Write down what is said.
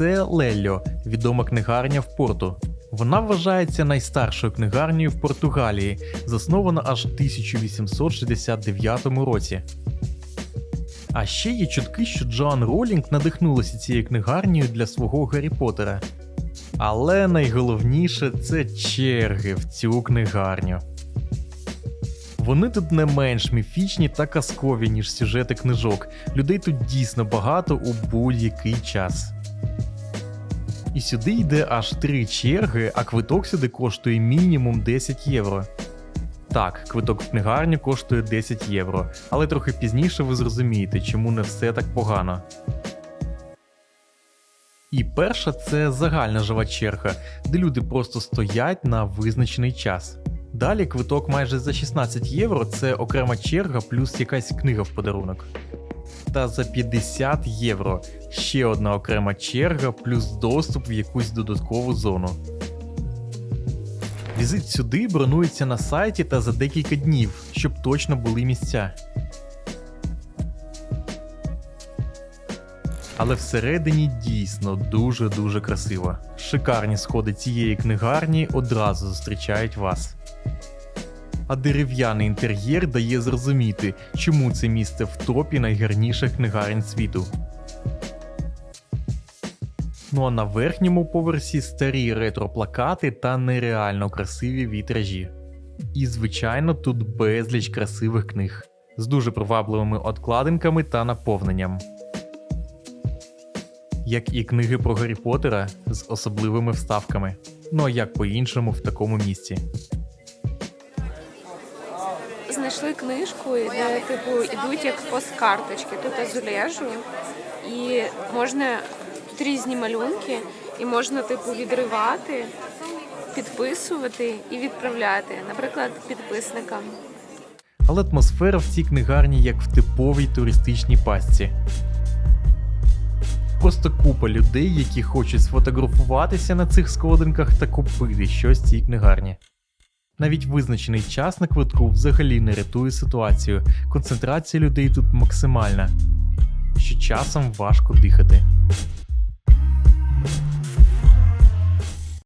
це Лельо, відома книгарня в порту. Вона вважається найстаршою книгарнею в Португалії, заснована аж в 1869 році. А ще є чутки, що Джоан Ролінг надихнулася цією книгарнею для свого Гаррі Поттера. Але найголовніше це черги в цю книгарню. Вони тут не менш міфічні та казкові, ніж сюжети книжок. Людей тут дійсно багато у будь-який час. І сюди йде аж три черги, а квиток сюди коштує мінімум 10 євро. Так, квиток в книгарню коштує 10 євро, але трохи пізніше ви зрозумієте, чому не все так погано. І перша це загальна жива черга, де люди просто стоять на визначений час. Далі квиток майже за 16 євро це окрема черга плюс якась книга в подарунок. Та за 50 євро ще одна окрема черга плюс доступ в якусь додаткову зону. Візит сюди бронується на сайті та за декілька днів, щоб точно були місця. Але всередині дійсно дуже-дуже красиво. Шикарні сходи цієї книгарні одразу зустрічають вас. А дерев'яний інтер'єр дає зрозуміти, чому це місце в топі найгарніших книгарень світу. Ну а на верхньому поверсі старі ретро-плакати та нереально красиві вітражі. І, звичайно, тут безліч красивих книг з дуже привабливими откладинками та наповненням. Як і книги про Гаррі Поттера з особливими вставками. Ну а як по-іншому в такому місці. Знайшли книжку, де типу ідуть як посткарточки. Тут азулежу, і можна різні малюнки, і можна типу відривати, підписувати і відправляти, наприклад, підписникам. Але атмосфера в цій книгарні як в типовій туристичній пастці. Просто купа людей, які хочуть сфотографуватися на цих сходинках та купити щось цій книгарні. Навіть визначений час на квитку взагалі не рятує ситуацію. Концентрація людей тут максимальна, що часом важко дихати.